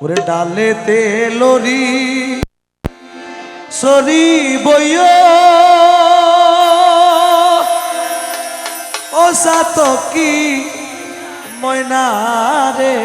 ওরে ডালে তে লরি সরি বইয় ও সাত কি ময়না রে।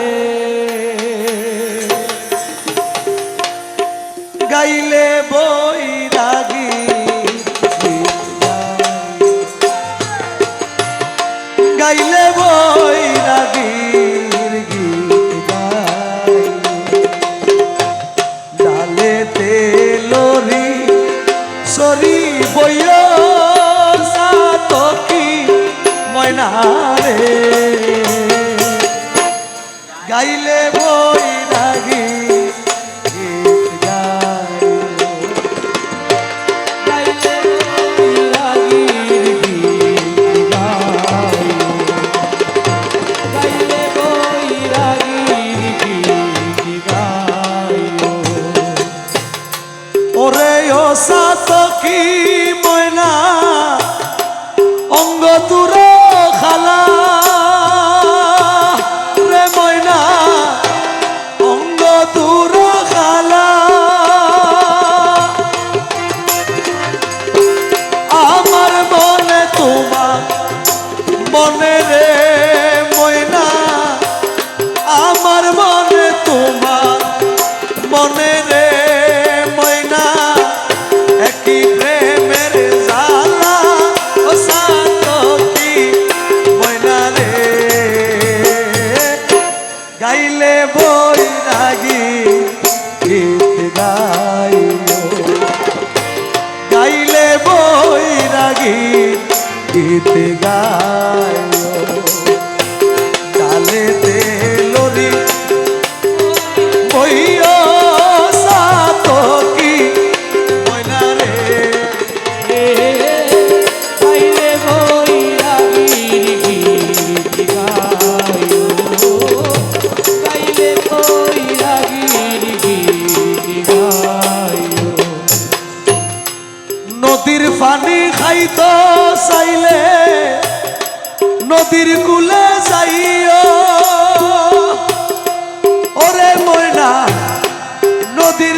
কি রাগী নদীর কুলে যাইও। ওরে ময়না নদীর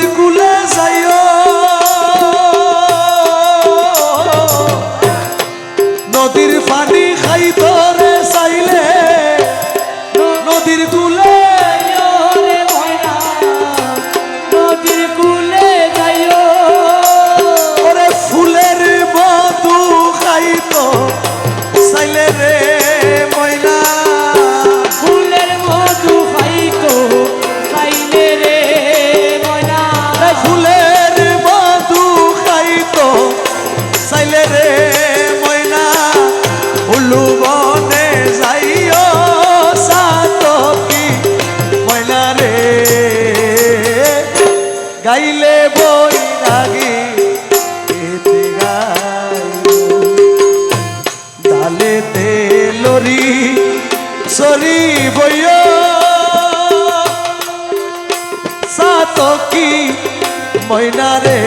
ময়না রে।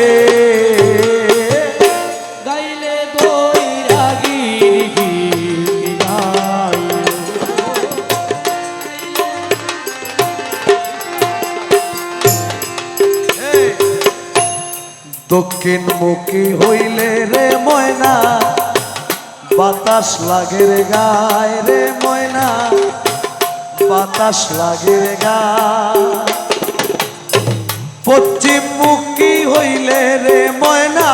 দক্ষিণ মুখী হইলে রে ময়না বাতাস লাগে রে গায় রে ময়না বাতাস লাগে রে গা পশ্চিম মুখ হইলে রে ময়না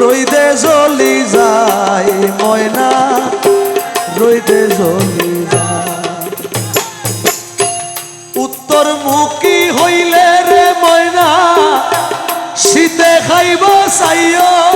রইদে জ্বলি যায় ময়না রইদে জ্বলি উত্তর হইলে রে ময়না, শীতে খাইব চাইও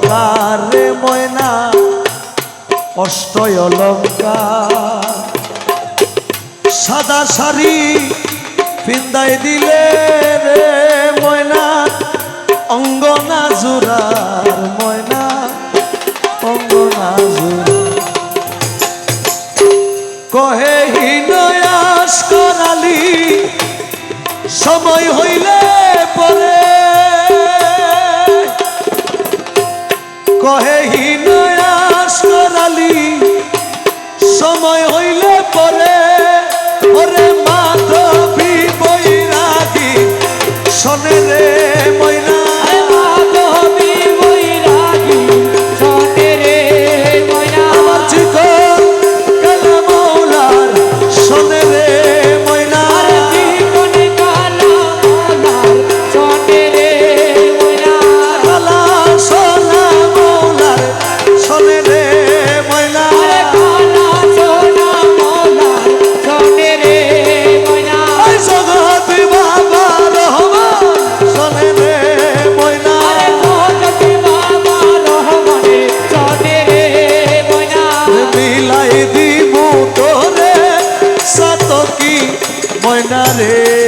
অষ্টয় অলঙ্কার সাদা শাড়ি পিন্দাই দিলে রে ময়না, অঙ্গনা জোড়ার ময়না, অঙ্গনা জোড়া। কহে হীনয়াস করালি, সময় হইলে পরে। কহে হীনয় terminaré.